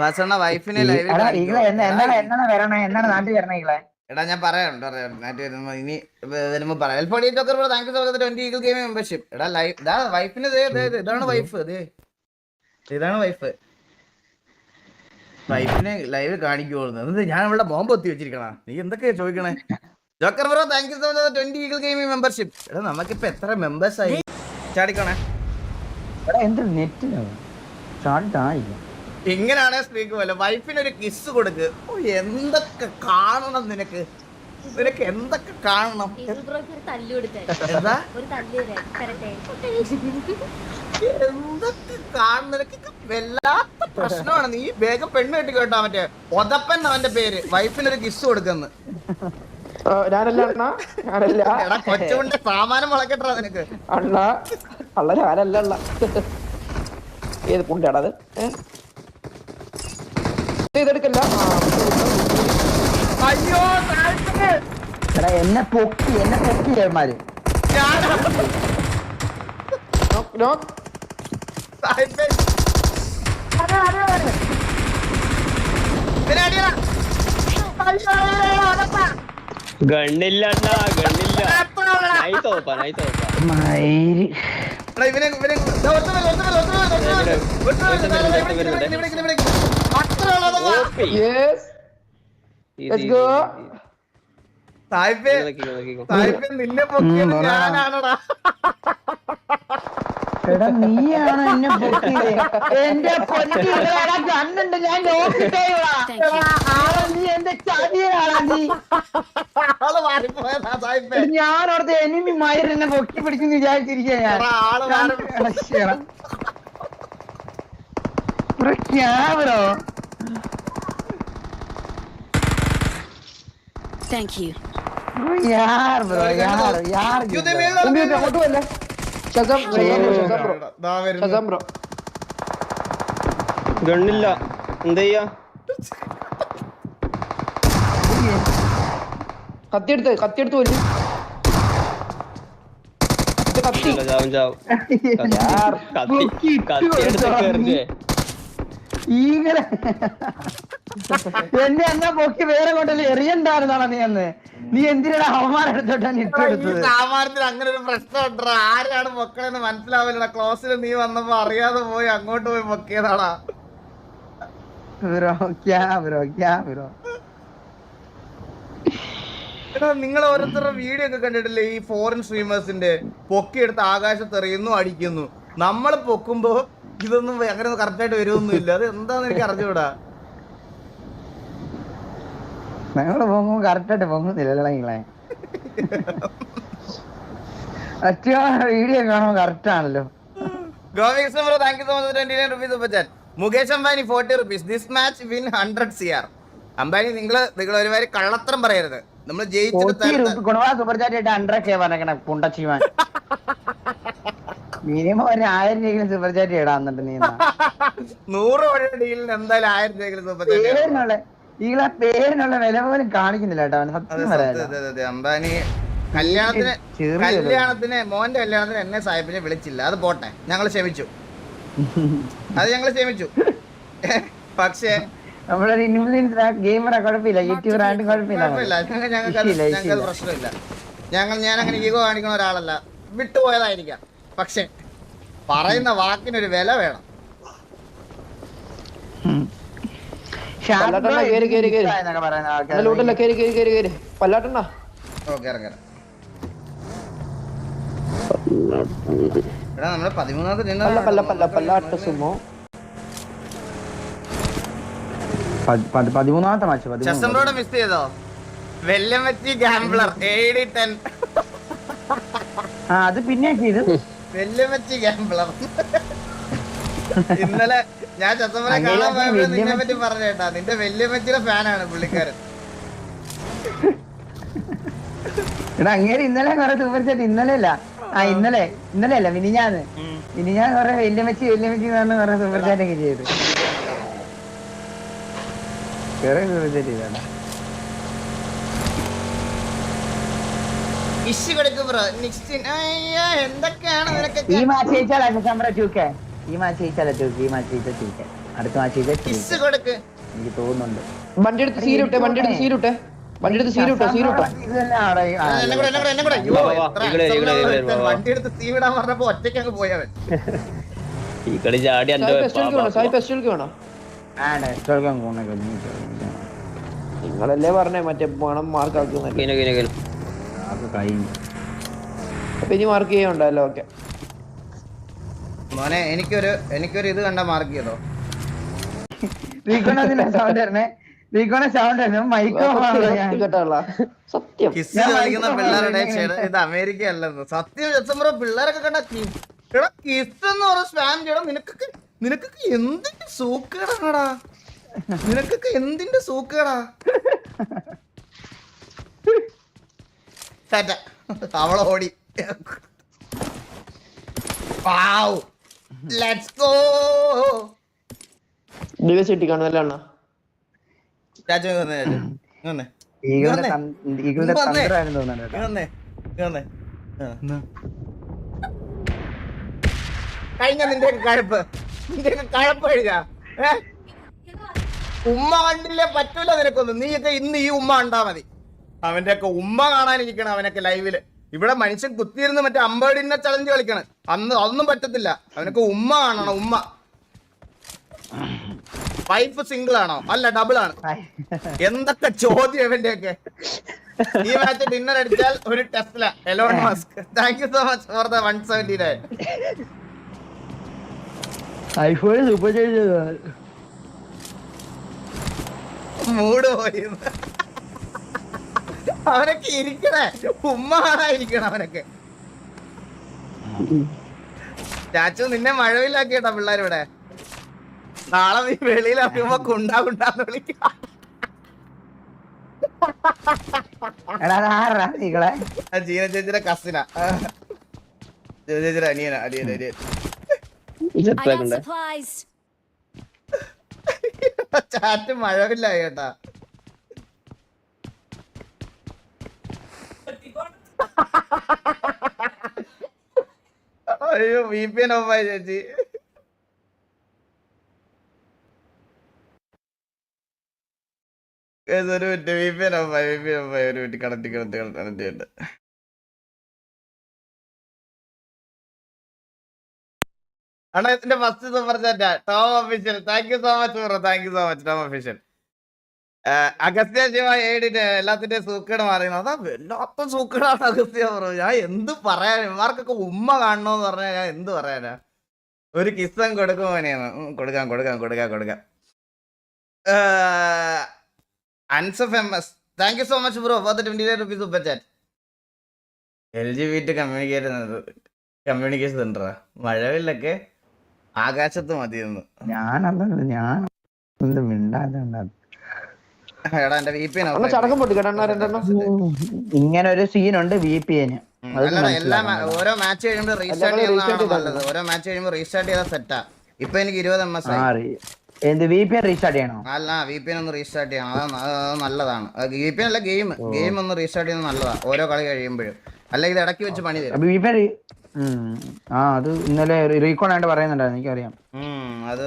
വാസണ്ണ വൈഫിനെ ലൈവിൽ വരണേ? നാട്ടിൽ എടാ ഞാൻ പറയാം പറയാം നാട്ടിൽ വരുമ്പോ ഇനി വരുമ്പോ പറയാം. എൽഫോഡി talker bro thank you so much twenty eagle game membership എടാ ലൈഫ് ഇതാ വൈഫിന് ഇതാണ് വൈഫ് അതെ ഇതാണ് വൈഫ്. വൈഫിനെ ലൈവ് എന്നിട്ട് ഞാൻ ഇവിടെ ബോംബ് ഒത്തി വെച്ചിരിക്കണ? നീ എന്തൊക്കെയാ ചോദിക്കണേ? Joker bro thank you so much twenty eagle game membership എടാ നമുക്കിപ്പോ എത്ര മെമ്പേഴ്സ് ആയി? ചാടിക്കണേ. എടാ എന്ത് നെറ്റിനോ ചാടിട്ടായില്ല ഇങ്ങനെയാണ് സ്ത്രീക്ക് പോലെ. വൈഫിനൊരു ഒരു കിസ് കൊടുക്ക്. ഓ എന്തൊക്കെ കാണണം നിനക്ക്? നിനക്ക് എന്തൊക്കെ കാണണം? ബ്രോക്ക് ഒരു തല്ലു കൊടുത്തേ. എന്താ? ഒരു തല്ലു തരട്ടെ. എന്തൊക്കെ കാണുന്ന നിനക്ക് വല്ലാത്ത പ്രശ്നമാണ്. നീ വേഗം പെണ്ണ് കെട്ടി കേട്ടോ മറ്റേ. ഒതപ്പൻ അവന്റെ പേര്. വൈഫിനൊരു ഒരു കിസ് കൊടുക്കുന്നു ഞാനല്ല അണ്ണ. ഞാനല്ല. എടാ കൊച്ചുകൊണ്ട് സാമാനം മുളക്കട്ടാ നിനക്ക്. അണ്ണാ. അള്ള ഞാനല്ല അള്ള ഏത് പുണ്ടാണ് അത്? ആ, അയ്യോ എടാ എന്നെ പൊക്കി എന്നെ പൊക്കി ഏമാര്. ഗണ്ണില്ല അണ്ണാ ഗണ്ണില്ല അത്രയുള്ളടാ. നൈസ് ഓപ്പ നൈസ് ഓപ്പ മയിൽ എടാ, ഇവനെ ഇവനെ. നിന്നെ പൊക്കിയത് എടാ നീയാണ് എന്നെ പൊക്കിയത്. എന്റെ കണ്ണുണ്ട്. ഞാൻ നോക്കിട്ടേടാ നീ എന്റെ നീ. ഞാൻ അവിടുത്തെ എനിമി മയർ എന്നെ പൊക്കി പിടിച്ചെന്ന് വിചാരിച്ചിരിക്കാൻ ഞാൻ. ക്യാമറോ Thank you. ബ്രോ, യാർ ബ്രോ യാർ യാർ യുദ്ധം മേളിൽ എന്ത് ചെയ്തു? അങ്ങോട്ട് പോവല്ലേ? ഷസം ബ്രോ, ഷസം ബ്രോ, ദാ വരുന്നു. ശസം ബ്രോ. ഗണ്ണില്ല എന്ത് ചെയ്യാ കത്തിയെടുത്ത് കത്തിയെടുത്ത് ഇത് കത്തി ഇല്ല, ചാവും ചാവും യാർ. കത്തി കത്തി എടുത്ത് കയറിച്ചേ ഈകളെ എന്നെ എന്നാ പൊക്കി വേറെ കൊണ്ടല്ലേ? എറിയണ്ടായിരുന്നാണ് നീ അന്ന്. നീ എന്തിനാണ് അവമാനം എടുത്തോട്ടാ നീ ഇട്ടെടുത്തത് അങ്ങനെ ഒരു പ്രശ്നം ഉണ്ടോ ആരാണ് പൊക്കണെന്ന് മനസ്സിലാവില്ല ക്ലോസിൽ നീ വന്നപ്പോ അറിയാതെ പോയി അങ്ങോട്ട് പോയി പൊക്കിയതാടാ. ബ്രോ ക്യാ ബ്രോ ക്യാ ബ്രോ. എടാ നിങ്ങൾ ഓരോരുത്തരുടെ വീഡിയോ ഒക്കെ കണ്ടിട്ടില്ലേ? ഈ ഫോറിൻ സ്ട്രീമേഴ്സിന്റെ പൊക്കിയെടുത്ത് ആകാശത്തെറിയുന്നു അടിക്കുന്നു. നമ്മൾ പൊക്കുമ്പോ ഇതൊന്നും അങ്ങനെ കറക്റ്റ് ആയിട്ട് വരുമൊന്നും ഇല്ല. അത് എന്താന്ന് എനിക്ക് അറിഞ്ഞൂടാ. ഞങ്ങൾ പൊങ്ങും കറക്റ്റ് ആയിട്ട് പൊങ്ങുന്നില്ലല്ലോ നിങ്ങളെ വീഡിയോ കാണുമ്പോ കറക്റ്റ് ആണല്ലോ. Govikrishna bro thank you so much twenty nine rupees super chat Mukesh Ambani forty rupees this match win hundred C R Ambani നിങ്ങൾ നിങ്ങൾ ഒരുമാതിരി കള്ളത്തരം പറയരുത്. നമ്മൾ ജയിച്ചിട്ട് സൂപ്പർ ചാറ്റ് ഹൺഡ്രഡ് കെ പറഞ്ഞേക്കണ പുണ്ടച്ചിമാൻ. മിനിമം ഒരു ആയിരം രൂപയിലും സൂപ്പർ ചാറ്റ് ഇടാന്നുണ്ട് നീ. നൂറ് ഡീലിന് എന്തായാലും ആയിരം രൂപയെങ്കിലും സൂപ്പർ. പേരിനുള്ള ഈകളെ പേരിനുള്ള വില പോലും കാണിക്കുന്നില്ല കേട്ടോ സത്യം അംബാനി കല്യാണത്തിന് കല്യാണത്തിന് മോന്റെ കല്യാണത്തിന് എന്നെ സാഹിബിനെ വിളിച്ചില്ല. അത് പോട്ടെ. ഞങ്ങൾ ക്ഷമിച്ചു. അത് ഞങ്ങൾ ക്ഷമിച്ചു. പക്ഷേ നമ്മളൊരു ഇൻഫ്ലുവൻസർ ഗെയിമറാ കുഴപ്പമില്ല. യൂട്യൂബർ ആയിട്ട് കുഴപ്പമില്ല ഞങ്ങൾക്ക് പ്രശ്നമില്ല. ഞങ്ങൾ ഞാൻ അങ്ങനെ ഈഗോ കാണിക്കുന്ന ഒരാളല്ല. വിട്ടുപോയതായിരിക്കാം. പക്ഷെ പറയുന്ന വാക്കിനൊരു വില വേണം. പല്ലാട്ടണ്ണ, ഓക്കെ ഇറങ്ങാം എടാ നമ്മൾ പതിമൂന്നാമത്തെ പല്ല. പല്ല പല്ല പല്ലാട്ട സുമോ പതിമൂന്നാമത്തെ മാച്ച് റോഡ് മിസ് ചെയ്തോ? ഗാംബ്ലർ ടെൻ ആ അത് പിന്നെ ചെയ്ത് വെല്ലമച്ചി ഗാംബ്ലർ ഇന്നലെ ഞാൻ അങ്ങനെ കാണാൻ പോയപ്പോൾ നിന്നെ പറ്റി പറഞ്ഞേട്ടാ നിന്റെ വെല്ലമച്ചിയുടെ ഫാനാണ് പുള്ളിക്കാരൻ. എടാ അങ്ങേര് ഇന്നലെ കൊറേ സൂപ്പർ ചാറ്റ് ഇന്നലെ അല്ല. ആ ഇന്നലെ ഇന്നലെ അല്ല മിനിഞ്ഞാന്ന്. മിനിഞ്ഞാന്ന് കൊറേ വെല്ലുമച്ചി വെല്ലുമച്ചി എന്ന് പറഞ്ഞ കൊറേ സൂപ്പർ ചാറ്റ് ഒക്കെ ചെയ്തു. കൊറേ സൂപ്പർ ചാറ്റ് ചെയ്താ ഇഷ് കൊടുക്കും ബ്രോ നെക്സ്റ്റ് അയ്യോ എന്തൊക്കെയാണ് ഈ മാച്ച് ജയിച്ചാൽ ഈ മാച്ച് ജയിച്ചാലേ ടു ഈ മാച്ച് ജയിച്ചാൽ അടുത്ത മാച്ചിക്ക് കിസ് കൊടുക്ക്. എനിക്ക് തോന്നുന്നുണ്ട്. വണ്ടി എടുത്ത് സീരിട്ടെ വണ്ടി എടുത്ത് സീരിട്ടെ വണ്ടി എടുത്ത് സീരിട്ടോ സീരിട്ടോ. വണ്ടി എടുത്ത് തീ വിടാൻ പറഞ്ഞപ്പോ ഒറ്റയ്ക്ക് അങ്ങ് പോയവൻ ഈ കളി ചാടി എന്റെ നിങ്ങളല്ലേ പറഞ്ഞേ മറ്റേ പണം മാർക്ക് അത് കഴിഞ്ഞു. അപ്പൊ ഇനി മാർക്ക് ചെയ്യാനുണ്ടല്ലോ ഓക്കെ മോനെ എനിക്കൊരു എനിക്കൊരു ഇത് കണ്ട മാർക്ക് ചെയ്തോ? റീക്കോണതില്ല സൗണ്ട് വരണേ റീക്കോണ സൗണ്ട് വരണേ മൈക്കോ സത്യം കിസ് കളിക്കുന്ന പിള്ളേരുടെ ഇത് അമേരിക്ക അല്ലെന്ന് സത്യം ചെത്തമ്പറ പിള്ളേരൊക്കെ കണ്ട എടാ കിസ് എന്ന് പറഞ്ഞ സ്പാം ചെയ്യണം. നിനക്കൊക്കെ നിനക്കൊക്കെ എന്തിന്റെ സൂക്കേടാണടാ? നിനക്കൊക്കെ എന്തിന്റെ സൂക്കേടാ? ടാറ്റ അവളെ ഓടി. ലെറ്റ്സ് ഗോ ദിവസം ചിട്ടി കാണുന്നല്ലോ അണ്ണാ? രാജു വന്നേ രാജു. ഇങ്ങ് വന്നേ. ഈഗിളുടെ ഇങ്ങ് തന്ത്ര- ഈഗിളുടെ ഇങ്ങ് വന്നേ. തോന്നുന്നുണ്ട് വന്നേ. വന്നേ കഴിഞ്ഞ നിന്റെ കഴപ്പ്? നിന്റെ കഴപ്പ് കഴിഞ്ഞ? ഉമ്മ കണ്ടില്ലേ പറ്റൂല നിനക്കൊന്നും. നീയൊക്കെ ഇന്ന് ഈ ഉമ്മ കണ്ടാ മതി. അവന്റെ ഒക്കെ ഉമ്മ കാണാനിരിക്കണം അവനൊക്കെ ലൈവിൽ ഇവിടെ മനുഷ്യൻ കുത്തിയിരുന്ന് മറ്റേ അമ്പേടിനെ ചലഞ്ച് കളിക്കണം. അന്ന് അതൊന്നും പറ്റത്തില്ല. അവനൊക്കെ ഉമ്മ കാണണം ഉമ്മ. വൈഫ് സിംഗിൾ ആണോ? അല്ല ഡബിൾ ആണ്. എന്തൊക്കെ ചോദ്യം ഇവന്റെ ഒക്കെ ഈ മാച്ച് ഡിന്നർ അടിച്ചാൽ ഒരു Tesla Elon Musk thank you so much for the one seventy nine iPhone super mood പോയി. അവനൊക്കെ ഇരിക്കണേ. ഉമ്മ കാണാതിരിക്കണം അവനൊക്കെ? ചാച്ചു നിന്നെ മഴവിലാക്കിയട്ടാ പിള്ളേരിവിടെ നാളെ നീ വെളിയിലാക്കുമ്പോ കുണ്ടാ കുണ്ടാന്ന് വിളിക്കാം. ജീന ചേച്ചിയുടെ കസിന. ജീന ചേച്ചിയുടെ അനിയന അനിയൻ. അനിയൻ. ചാറ്റ് മഴവില്ലായി കേട്ടാ. അയ്യോ വി പി എൻ ഓഫായി ചേച്ചി ഒരു മിനിറ്റ് വി പി എൻ ഓഫായി വി പി എൻ ഓഫായി ഒരു മിനിറ്റ് കണക്ട് കണക്ട് കണക്ട് ഉണ്ട് അണ്ണാ ഇതിന്റെ first super ചാറ്റാ Tom official thank you so much bro thank you so much Tom official Agastya ഏടിന്റെ എല്ലാത്തിന്റെ സൂക്കേട് മാറിയത് അതാ വല്ലാത്ത സൂക്കേടാണ് അഗസ്ത്യ പറഞ്ഞു ഞാൻ എന്ത് പറയാൻ ഇവർക്കൊക്കെ ഉമ്മ കാണണോന്ന് പറഞ്ഞാൽ ഞാൻ എന്ത് പറയാനാ? ഒരു കിസ്സം കൊടുക്കുമോനെയാണ് കൊടുക്കാം കൊടുക്കാം കൊടുക്കാം കൊടുക്കാം. Ansaf M S. Thank you so much bro four twenty nine rupees super chat L G B T communicate communication സെന്ററാ. മഴവില്ലൊക്കെ ആകാശത്ത് മതിയെന്ന്. ഞാനല്ല ഞാൻ മിണ്ടാതെ ഇങ്ങനെ ഒരു സീനുണ്ട് വി പി എന് ഓരോ മാച്ച് കഴിയുമ്പോൾ റീസ്റ്റാർട്ട് ചെയ്യുന്നതാണ് നല്ലത്. ഓരോ മാച്ച് കഴിയുമ്പോൾ റീസ്റ്റാർട്ട് ചെയ്താൽ സെറ്റാ ഇപ്പൊ എനിക്ക് ഇരുപത് എം എസ് എന്ത് വി പി എൻ റീസ്റ്റാർട്ട് ചെയ്യണോ? അല്ല വി പി എൻ ഒന്ന് റീസ്റ്റാർട്ട് ചെയ്യണം. അത് നല്ലതാണ്. വി പി എൻ അല്ല ഗെയിം ഗെയിം ഒന്ന് റീസ്റ്റാർട്ട് ചെയ്യുന്നത് നല്ലതാണ് ഓരോ കളി കഴിയുമ്പോഴും. അല്ലെങ്കിൽ ഇടയ്ക്ക് വെച്ച് പണി തരും. ആ അത് ഇന്നലെ റീകോൺ ആയിട്ട് പറയുന്നുണ്ടായിരുന്നു എനിക്കറിയാം. ഉം, അത്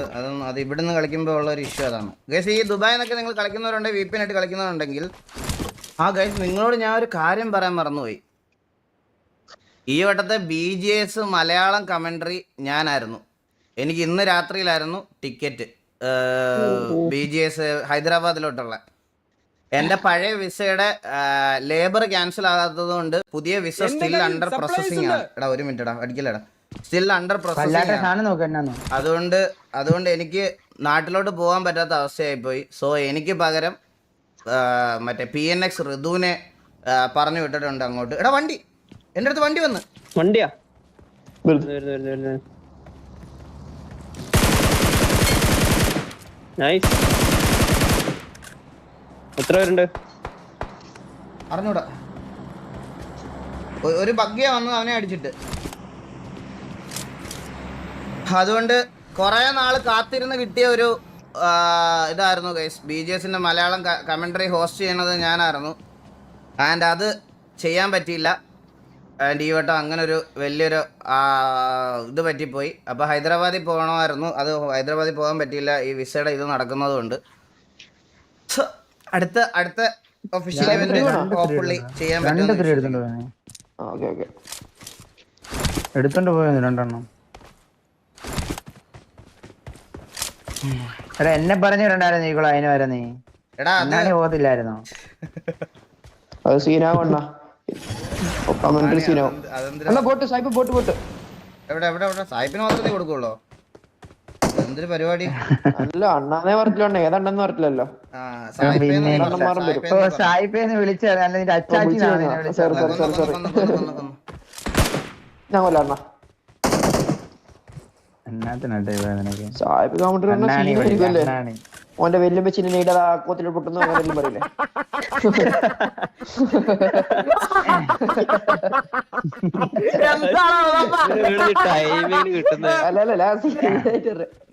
അത് ഇവിടുന്ന് കളിക്കുമ്പോൾ ഉള്ള ഒരു ഇഷ്യൂ അതാണ്. ഗൈസ് ഈ ദുബായിൽ നിന്നൊക്കെ നിങ്ങൾ കളിക്കുന്നവരുണ്ടെങ്കിൽ വി പി ആയിട്ട് കളിക്കുന്നവരുണ്ടെങ്കിൽ ആ ഗൈസ് നിങ്ങളോട് ഞാൻ ഒരു കാര്യം പറയാൻ മറന്നുപോയി. ഈ വട്ടത്തെ B G S Malayalam commentary ഞാനായിരുന്നു. എനിക്ക് ഇന്ന് രാത്രിയിലായിരുന്നു ടിക്കറ്റ് ബി ജി എസ് ഹൈദരാബാദിലോട്ടുള്ള. എന്റെ പഴയ വിസയുടെ ലേബർ ക്യാൻസൽ ആകാത്തത് കൊണ്ട് പുതിയ വിസ സ്റ്റിൽ അണ്ടർ പ്രോസസിംഗ് ആണ്. എടാ ഒരു മിനിറ്റ് എടാ അടിക്കലടാ സ്റ്റിൽ അണ്ടർ പ്രോസസിംഗ് അതുകൊണ്ട് അതുകൊണ്ട് എനിക്ക് നാട്ടിലോട്ട് പോകാൻ പറ്റാത്ത അവസ്ഥയായി പോയി സോ എനിക്ക് പകരം മറ്റേ പി എൻ എക്സ് ഋതുവിനെ പറഞ്ഞു വിട്ടിട്ടുണ്ട് അങ്ങോട്ട്. എടാ വണ്ടി. എന്റെ അടുത്ത് വണ്ടി വന്ന്. വണ്ടിയാ? വരുന്നു. വരുന്നു വരുന്നു നൈസ് എത്ര പേരുണ്ട്? അറിഞ്ഞൂടാ. ഒരു ബഗ്ഗിയ വന്നത് അവനെ അടിച്ചിട്ട്. അതുകൊണ്ട് കുറെ നാൾ കാത്തിരുന്ന് കിട്ടിയ ഒരു ഇതായിരുന്നു ഗൈസ് ബി ജി എസിന്റെ മലയാളം കമന്ററി ഹോസ്റ്റ് ചെയ്യണത് ഞാനായിരുന്നു. ആൻഡ് അത് ചെയ്യാൻ പറ്റിയില്ല. ആൻഡ് ഈ വട്ടം അങ്ങനെ ഒരു വലിയൊരു ഇത് പറ്റിപ്പോയി. അപ്പോൾ ഹൈദരാബാദിൽ പോകണമായിരുന്നു. അത് ഹൈദരാബാദിൽ പോകാൻ പറ്റിയില്ല. ഈ വിസയുടെ ഇത് നടക്കുന്നതുകൊണ്ട്. അടുത്ത അടുത്ത ഒഫീഷ്യൽ ഇവന്റ് ഹോപ്പ്ഫുള്ളി ചെയ്യാൻ രണ്ട് പറ്റും തിരി എടുത്തോണ്ട് പോയി. Okay okay. എടുത്തോണ്ട് പോയത് രണ്ടെണ്ണം? എടാ എന്നെ പറഞ്ഞു വിടണ്ടായിരുന്നു നീ അതിന് വരെ നീ. എടാ അത് എന്നാണെ പോകത്തില്ലായിരുന്നോ? അത് സീനാവണ്ണ കമന്ററി സീനാവും പോട്ട് സായിപ്പ് ബോട്ട് ബോട്ട് എവിടെ എവിടെ എവിടെ? സായിപ്പിന് മാത്രമേ കൊടുക്കുള്ളൂ? എന്തൊരു പരിപാടി? അല്ല അണ്ണാന്നേ പറഞ്ഞില്ല ഏതണ്ണെന്ന് പറഞ്ഞില്ലല്ലോ ആ സായിപ്പേന്ന് വിളിച്ചാൽ നിന്റെ അച്ചാച്ചി. ഞാൻ കൊല്ല അണ്ണ. എന്നാത്തിനാട്ടെ ഇവ നിനക്ക് സായിപ്പ് കമന്ററി ഓന്റെ വെല്ലും വെച്ചിന് നീടെ ആക്കോത്തിൽ പൊട്ടുന്നു അങ്ങനെ പറയില്ലേ? ടൈമിങ് കിട്ടുന്നത് അല്ല അല്ല ലാസ്റ്റ്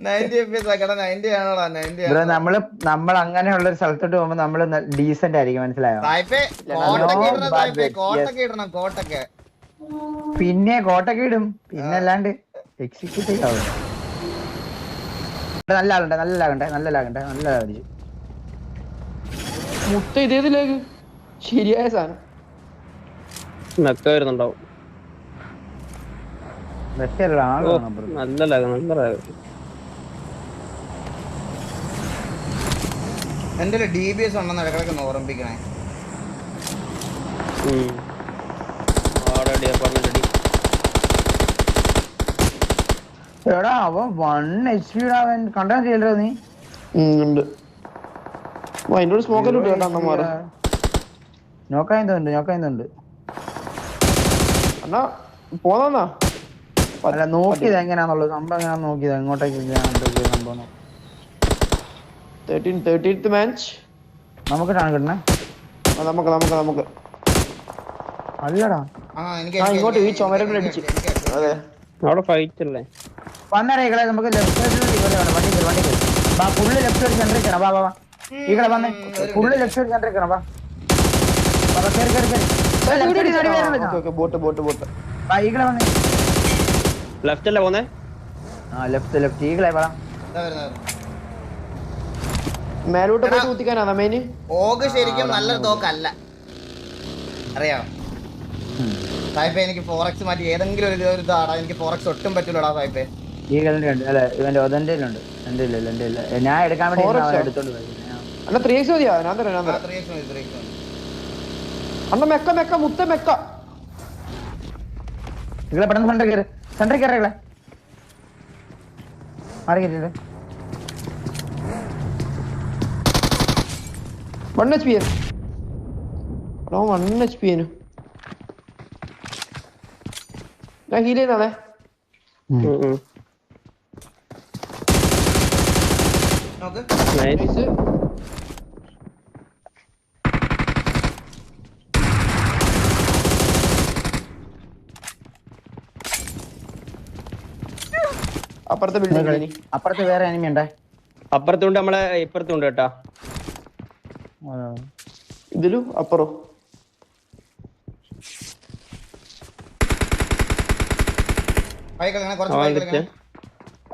90 FPS ആക്കടാ, 90 ആണോടാ, 90 ബ്രോ ആണോ? നമ്മൾ നമ്മൾ അങ്ങനെയുള്ള ഒരു സ്ഥലത്തോട്ട് പോകുമ്പോ നമ്മൾ ഡീസന്റ് ആയിരിക്കും മനസ്സിലായോ? പിന്നെ കോട്ടൊക്കെ ഇടും പിന്നെ അല്ലാണ്ട് എക്സിക്യൂട്ടീവ് ആവും നല്ല ആളുണ്ട് നല്ല ലാഗുണ്ട് നല്ല ലാഗുണ്ട് നല്ല ലാഗുണ്ട് മുട്ട ഇതേതിലേക്ക് ശരിയായ സാധനം. നക്ക വരുന്നുണ്ടാവും. നല്ല ലാഗ് നല്ല ലാഗ് എന്റെ ഡി ബി എസ് ഉണ്ടെന്ന് ഇടക്കിടക്ക് ഓർമ്മിപ്പിക്കണേ. എടാ അവൻ വൺ എച്ച് പി അവൻ കണ്ടാ ചെയ്യലോ നീ? ഉണ്ട്. അതിന്റെ ഒരു സ്മോക്കൽ ഇട്ടു കേട്ടോ നോക്കായുന്നുണ്ട് അണ്ണാ പോന്നാ അല്ല നോക്കിയത് എങ്ങനെയാന്നുള്ളത്. സംഭവം എങ്ങനെയാന്ന് നോക്കിയത് എങ്ങോട്ടേക്ക് സംഭവം. തേർട്ടീൻ തേർട്ടീൻത്ത് മാച്ച് നമുക്കിട്ടാണ് കിട്ടണേ നമുക്ക് നമുക്ക് നമുക്ക്. അല്ലടാ. ഇങ്ങോട്ട് ഈ എനിക്ക് അതെ. അവിടെ ഫൈറ്റ് അല്ലേ? വന്നേരാ ഇകളെ നമുക്ക് ലെഫ്റ്റ് സൈഡിൽ ഇവരെ വേണം. വണ്ടി കയറി വണ്ടി കയറി. ബാ ഫുള്ള് ലെഫ്റ്റ് സൈഡ് കയറണം ബാ ബാ ബാ ഇകളെ വന്നേ ഫുള്ള് ലെഫ്റ്റ് സൈഡ് കയറി കയറി കയറി. കയറി ഓക്കെ വെച്ചോ. Boat boat boat. ബാ ഈകളെ വന്നേ. ലെഫ്റ്റ് അല്ലേ പോന്നെ? ആ ലെഫ്റ്റ് ലെഫ്റ്റ് ഈകളെ പറ. മേലോട്ട് പോയി കുത്തിക്കാനാ മെയിന് ഓഗ് ശരിക്കും നല്ലൊരു തോക്കല്ല. അറിയാം. സായിപ്പേ എനിക്ക് ഫോറക്സ് മാറ്റി ഏതെങ്കിലും ഒരു ഒരു ഇതാടാ. എനിക്ക് ഫോറക്സ് ഒട്ടും പറ്റൂലടാ സായിപ്പേ. ഈകളിന്റെ ഉണ്ട്. അല്ല ഇവന്റെ എന്റെ ഉണ്ട്. എന്റെ ഇല്ല എന്റെ ഇല്ല ഞാൻ എടുക്കാൻ വേണ്ടി ഇരുന്ന അവൻ എടുത്തോണ്ട് പോയി അണ്ണാ ത്രീ എക്സ് മതിയാ? ഞാൻ തരാം ഞാൻ തരാം. അണ്ണ മെക്ക മെക്ക മുത്ത മെക്ക. ഇകളെ പെട്ടെന്ന് സെന്റർ കയറി. സെന്റർ കയറി ഇകളെ മാറി കയറ്റിട്ട് വൺ എച്ച് പി എടാ വൺ എച്ച് പി എനു ഞാൻ ഹീൽ ചെയ്താണേ നോക്ക് അപ്പുറത്തെ ബിൽഡിംഗ് ഇനി. അപ്പുറത്ത് വേറെ എനിമി ഉണ്ടേ? അപ്പുറത്തുണ്ട് നമ്മളെ ഇപ്പുറത്തുണ്ട് കേട്ടാ. ഇതിലും? അപ്പുറോ?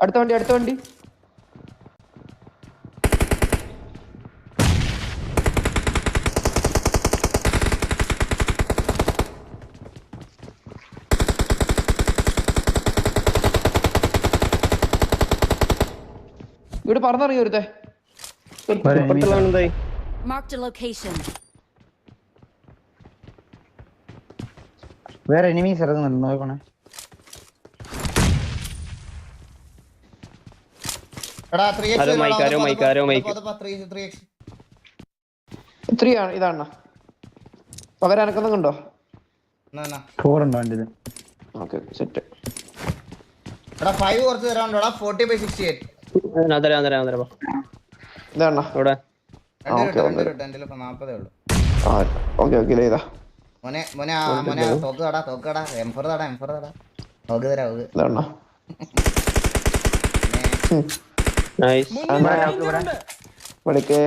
അടുത്ത വണ്ടി അടുത്ത വണ്ടി. ഇവിടെ പറന്നിറങ്ങി ഒരുത്തെ a location. വേറെ എനിമീസ് ഇറങ്ങുന്നുണ്ട് നോക്കണേ എടാ 3x മൈക്കാരോ, മൈക്കാരോ, mic. 3x, 3x. Three ആണ് ഇതാണ് പകരം അനക്കൊന്നും കണ്ടോ? എന്നാ, എന്നാ. ഫോർ ഉണ്ടോ എന്റെ ഇത് ഓക്കെ സെറ്റ് എടാ 5 കുറച്ച് തരാനുണ്ടോടാ 40 by 68 ഞാൻ തരാം തരാം തരാം. ഇതാണ്? ഇവിടെ ഓക്കേ, രൂപ, ഒന്ന് രണ്ട് രൂപ, എന്റെ കയ്യിലിപ്പോ 40 ഉള്ളൂ. ആ ഓക്കെ ഓക്കെ ഇതാ മോനെ മോനെ മോനെ തോക്ക് തടാ തോക്ക് തടാ. എം ഫോർ തടാ എം ഫോർ തടാ. തോക്ക് തരാ തോക്ക്. ഇതാണ്? നൈസ് വിളിക്കേ.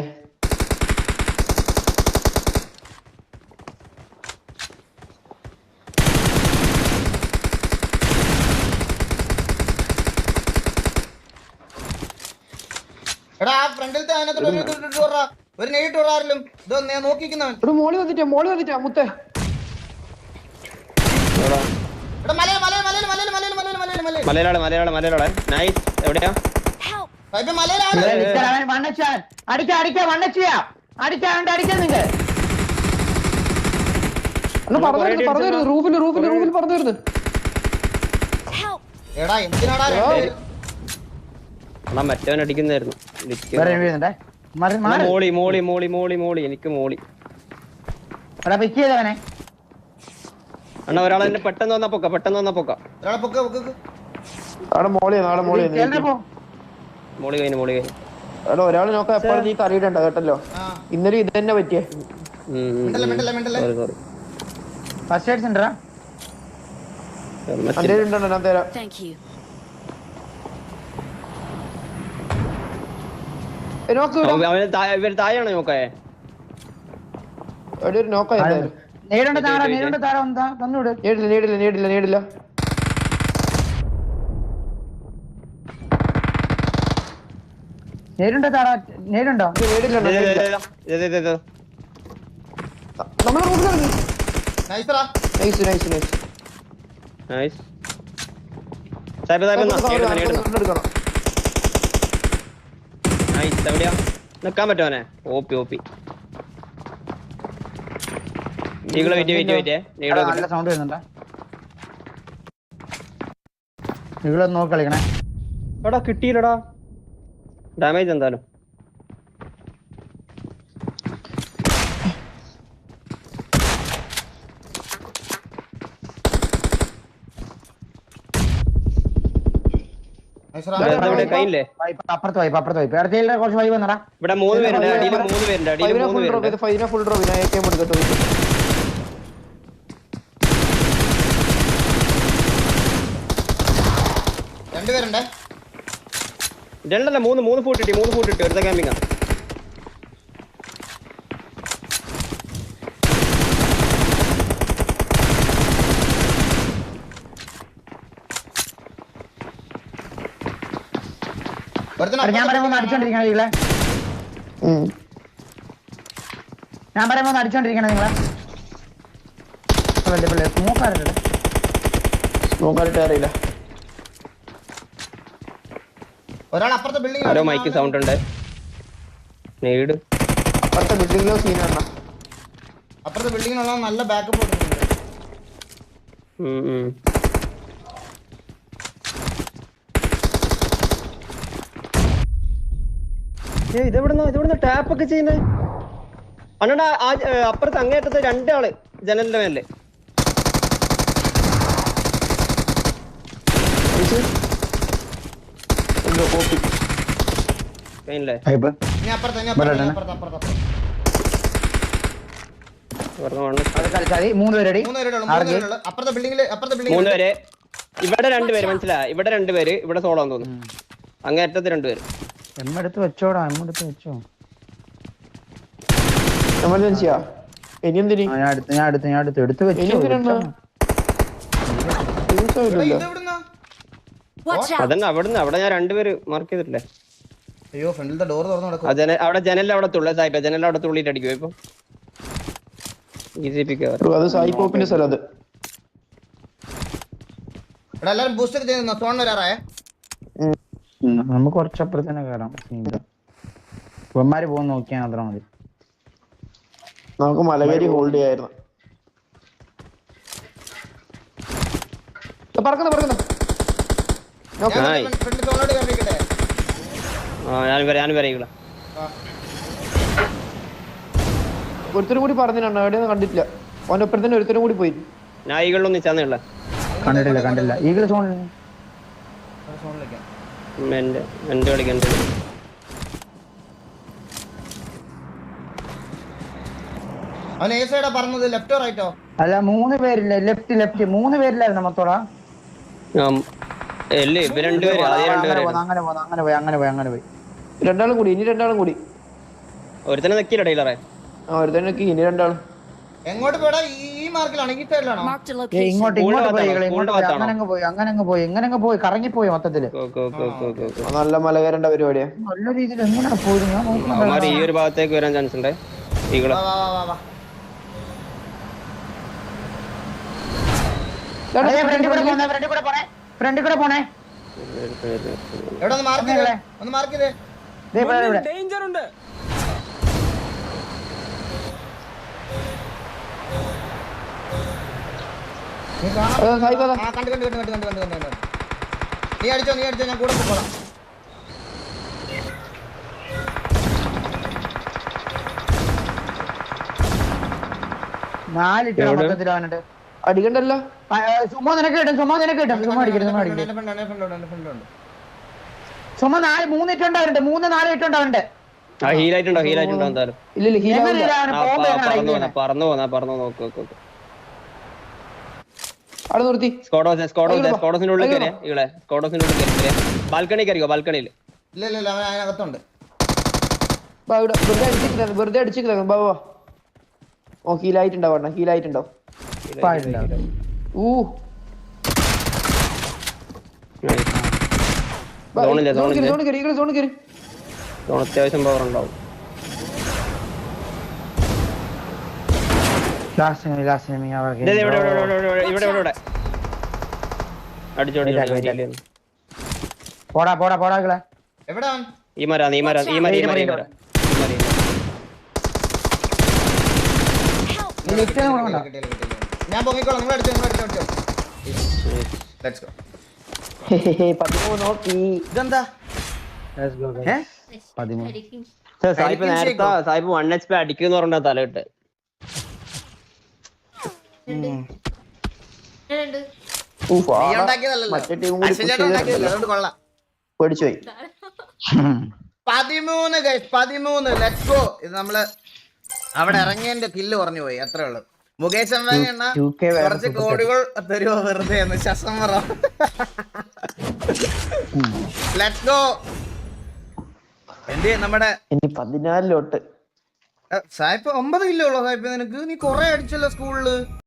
ഫ്രണ്ടിലത്തെ ഒരു ഇത് ഇട്ടിട്ട് ഒരു നോക്കിക്കുന്നവൻ. മോളി വന്നിട്ടാ മോളി വന്നിട്ടാ മുത്തേ. ഇവിടെ മലയ മലയ നൈസ് എവിടെയാ? റൂഫിൽ എടാ എന്തിനാടാ മറ്റവൻ അടിക്കുന്നായിരുന്നു മോളി മോളി മോളി മോളി മോളി എനിക്ക് മോളി. പിക്ക് ചെയ്തവനെ അണ്ണാ ഒരാൾ എന്നെ പെട്ടെന്ന് വന്നാ പൊക്ക പെട്ടെന്ന് വന്നാ പൊക്ക. ഒരാളെ പൊക്ക് പൊക്ക് പൊക്ക്. മോളിയാ നാളെ മോളിയാ കേരള പോ? മോളി കഴിഞ്ഞു മോളി കഴിഞ്ഞു. എടാ ഒരാൾ നോക്കാം എപ്പോഴും നീ കറിയിടണ്ട കേട്ടല്ലോ? ഇന്നലെ ഇത് തന്നെ പറ്റിയേ? ഫസ്റ്റ് എയ്ഡ് സെന്ററാ അന്റെ ഉണ്ടോ ഞാൻ തരാം Thank you. ഏ, നോക്ക് ഇവിടെ. അവന് താഴെ- ഇവർ താഴെയാണോ നോക്കേ? ഒരു നോക്കാം നേരിടേണ്ട താറ നേരിടേണ്ട താറ എന്താ തന്നുവിട് നേടില്ല നേടില്ല നേടില്ല നേടില്ല നേരിടേണ്ട താറ നേരിടണ്ടോ? നേടില്ല റൂഫിൽ ഇറങ്ങി നൈസറാ nice nice nice nice Sahib സാഹിബ് നേടുന്നു എടുക്കണം. നൈസ് എവിടെയാ നിക്കാൻ പറ്റുമോനെ ഓപ്പി ഓപ്പി. നീകളെ വെയിറ്റ് വെയിറ്റ് വെയിറ്റ്. എടാ, നല്ല സൗണ്ട് വരുന്നുണ്ടോ. നിങ്ങളൊന്ന് നോക്കി കളിക്കണേ. എടാ കിട്ടിയില്ലടാ. ഡാമേജ് എന്തായാലും നൈസറാ ഇവിടെ കയ്യില്ലേ വൈപ്പ് അപ്പുറത്ത് വൈപ്പ് അപ്പുറത്ത് വൈപ്പ് ഇടത്തേലെ കുറച്ച് വൈ വന്നടാ ഇവിടെ മൂന്ന് പേരുണ്ട് അടിയിൽ മൂന്ന് പേരുണ്ട് അടിയിൽ മൂന്ന് ഡ്രോപ്പ് പേരുണ്ട്. ചെയ്ത് ഫൈവിനെ ഫുൾ ഡ്രോപ്പ് ഞാൻ ഏറ്റവും എടുക്കട്ടോ രണ്ടുപേരുണ്ടേ രണ്ടല്ല മൂന്ന് മൂന്ന് ഫൂട്ടിട്ട് മൂന്ന് ഫൂട്ടിട്ട് ഒരു ക്യാമ്പിങ്ങാ ഞാൻ പറയുമ്പോ അടിച്ചോണ്ടിരിക്കണ നിങ്ങളെ ഞാൻ പറയുമ്പോ അടിച്ചോണ്ടിരിക്കണ അടിച്ചോണ്ടിരിക്കണേ നിങ്ങളെ നോക്കാറില്ല നോക്കാനിട്ട് അറിയില്ല. ഒരാൾ അപ്പുറത്തെ ബിൽഡിംഗ് ആരോ മൈക്ക് സൗണ്ട് ഉണ്ട്. നേട് അപ്പുറത്തെ ബിൽഡിംഗിലോ സീനാണ് അപ്പുറത്തെ ബിൽഡിങ്ങിനുള്ള നല്ല ബാക്കപ്പ് കൊടുക്കുന്നുണ്ട് അപ്പുറത്ത് അങ്ങേറ്റത്ത് രണ്ടാൾ ജനലിന്റെ മേലെ ഇവിടെ രണ്ടുപേര് മനസ്സിലായി? ഇവിടെ രണ്ടുപേര് ഇവിടെ സോളോ തോന്നുന്നു. അങ്ങേറ്റത്ത് രണ്ടുപേര് എമ്മ എടുത്ത് വെച്ചോടാ എമ്മെടുത്ത് വെച്ചോ. എമർജൻസിയാ ഇനി എന്തിനി? ഞാൻ ഞാൻ ഞാൻ എടുത്ത് വെച്ചോ അതന്നെ അവിടുന്ന് അവിടെ ഞാൻ രണ്ടുപേര് മാർക്ക് ചെയ്തിട്ടില്ലേ? അയ്യോ ഫ്രണ്ടിലത്തെ ഡോർ തുറന്നു നടക്കും. അവിടെ ജനലിൽ അവിടെ തുള്ളി സായിപ്പ ജനലിൽ അവിടെ തുള്ളിയിട്ട് അടിക്കുമോ ഇപ്പൊ? ഈസി പിക്ക് അത് സായി പോപ്പിന്റെ സ്ഥലം അത്. ഇവിടെ എല്ലാരും ബൂസ്റ്റ് ഒക്കെ ചെയ്യുന്നു സോൺ വരാറായേ? ഉം, നമുക്ക് കുറച്ചപ്പുറത്ത് തന്നെ കയറാം ഇവന്മാര് പോകാൻ നോക്കിയാൽ മാത്രം മതി. നമുക്ക് മലകരി ഹോൾഡ് ചെയ്യായിരുന്നു. പറക്കുന്ന പറക്കുന്ന. ഒരുത്തരും കൂടി പറഞ്ഞിട്ടുണ്ട് എവിടെയൊന്നും കണ്ടിട്ടില്ല. അവന്റെ ഒപ്പം തന്നെ ഒരുത്തരും കൂടി പോയി. ഞാൻ ഈകളിലൊന്നും നിച്ചാന്നുള്ള കണ്ടിട്ടില്ല കണ്ടില്ല ഈഗിൾ സോണിൽ ഒരു സോണിലേക്കാ എന്റെ എന്റെ കളിക്ക് എന്റെ കളി. അവൻ ഏ സൈഡാ പറഞ്ഞത് ലെഫ്റ്റോ റൈറ്റോ അല്ല മൂന്ന് പേരില്ല? ലെഫ്റ്റ് ലെഫ്റ്റ് മൂന്ന് പേരില്ലായിരുന്നു മൊത്തോടാ? ഇവ രണ്ടുപേര് അങ്ങനെ പോയി അങ്ങനെ പോയി അങ്ങനെ പോയി അങ്ങനെ പോയി അങ്ങനെ പോയി. രണ്ടാളും കൂടി ഇനി രണ്ടാളും കൂടി. ഒരുത്തനെ നിക്കില്ല ടൈലറെ? ആ നിക്കി ഇനി രണ്ടാളും. എങ്ങോട്ട് പോടാ? ഈ മാർക്കിലാണോ. ഈ സൈഡിലാണോ ഇങ്ങോട്ട് ഇങ്ങോട്ട് പോയി ഇങ്ങോട്ട് പോയി. അങ്ങനെ അങ്ങ് പോയി അങ്ങനെ അങ്ങ് പോയി ഇങ്ങനെ അങ്ങ് പോയി കറങ്ങിപ്പോയി മൊത്തത്തിൽ. നല്ല മലകരണ്ട പരിപാടിയാ. നല്ല രീതിയിൽ എങ്ങനെ പോയിരുന്നു ഈ ഒരു ഭാഗത്തേക്ക് വരാൻ ചാൻസ് ഉണ്ട്? ഫ്രണ്ടിൽ കൂടെ പോണേ എവിടെ മാർക്ക് ചെയ്തേ. ഒന്ന് മാർക്ക് ചെയ്തേ. ഡേഞ്ചർ ഉണ്ട്. കണ്ടു നീ അടിച്ചോ നീ അടിച്ചോ ഞാൻ കൂടെ പോകണം നാലിട്ട് അടിക്കണ്ടല്ലോ? സുമോ നിനക്ക് കിട്ടും സുമോ നിനക്ക് കിട്ടും. സുമോ അടിക്കരുത് നാല് മൂന്ന് മൂന്ന് നാല് ഇട്ടുണ്ട് ഹീലായിട്ടുണ്ടോ ഹീലായിട്ടുണ്ടോ എന്തായാലും? പറന്നു പോന്നാ പറന്നു പോന്നാ പറഞ്ഞു നോക്ക് നോക്ക്. അവിടെ നിർത്തി. സ്കോഡോസ് സ്കോഡോസ് സ്കോഡോസിന്റെ ഉള്ളിൽ കയറിയ സ്കോഡോസിന്റെ ഉള്ളിൽ കയറിയ. ബാൽക്കണി കയറിയോ ബാൽക്കണിയിൽ? ഇല്ല ഇല്ല അവൻ അതിനകത്തുണ്ട്. വെറുതെ അടിച്ചിരിക്കുന്ന വെറുതെ അടിച്ചിരിക്കുന്നത് ബാ ബാ ഓ ഹീലായിട്ടുണ്ടാവും അണ്ണാ ഹീലായിട്ടുണ്ടാവും. ഊ. സോണില്ല സോണില്ല സോൺ കയറി സോൺ കയറി സോൺ അത്യാവശ്യം പവർ ഉണ്ടാവും. Last enemy, last enemy, അവർക്ക് ദേ, ദേ, ഇവിടെ ഇവിടെ ഇവിടെ ഇവിടെ ഇവിടെ ഇവിടെ ഇവിടെ അടിച്ചോ Wait ആക്ക്, wait ആക്ക്. പോടാ പോടാ പോടാ കളെ എവിടെ അവൻ ഈ മര ഈ മര ഈ മര ഈ മര ഈ മര നീ! ഈ ലിഫ്റ്റ് കിട്ടിയില്ല. ഞാൻ പൊങ്ങിക്കോളാം നിങ്ങൾ അടിച്ചോ നിങ്ങൾ അടിച്ചോ അടിച്ചോ ലെറ്റ്സ് ഗോ പതിമൂന്ന് നോക്കി ഇതെന്താ ലെറ്റ്സ് ഗോ സാഹിബ് നേരത്തെ സാഹിബ് വൺ എച്ച് പി അടിക്കുന്ന പറഞ്ഞ തലയിട്ട് പോയി പതിമൂന്ന് ഗൈസ് പതിമൂന്ന്. ലെറ്റ്സ് ഗോ ഇത് നമ്മൾ അവിടെ ഇറങ്ങിയതിന്റെ കില്ല് കുറഞ്ഞു പോയി അത്രേ ഉള്ളു. മുകേഷ് അംബാനി എണ്ണ 2K വേറെ കുറച്ച് കോടികൾ തരുവോ വെറുതെ എന്ന്? ശസം പറ. ലെറ്റ്സ് ഗോ എന്ത് നമ്മുടെ ഇനി പതിനാലിലോട്ട്. സായിപ്പ് ഒമ്പത് കില്ലോ ഉള്ളോ സായിപ്പ് നിനക്ക്? നീ കൊറേ അടിച്ചല്ലോ സ്കൂളിൽ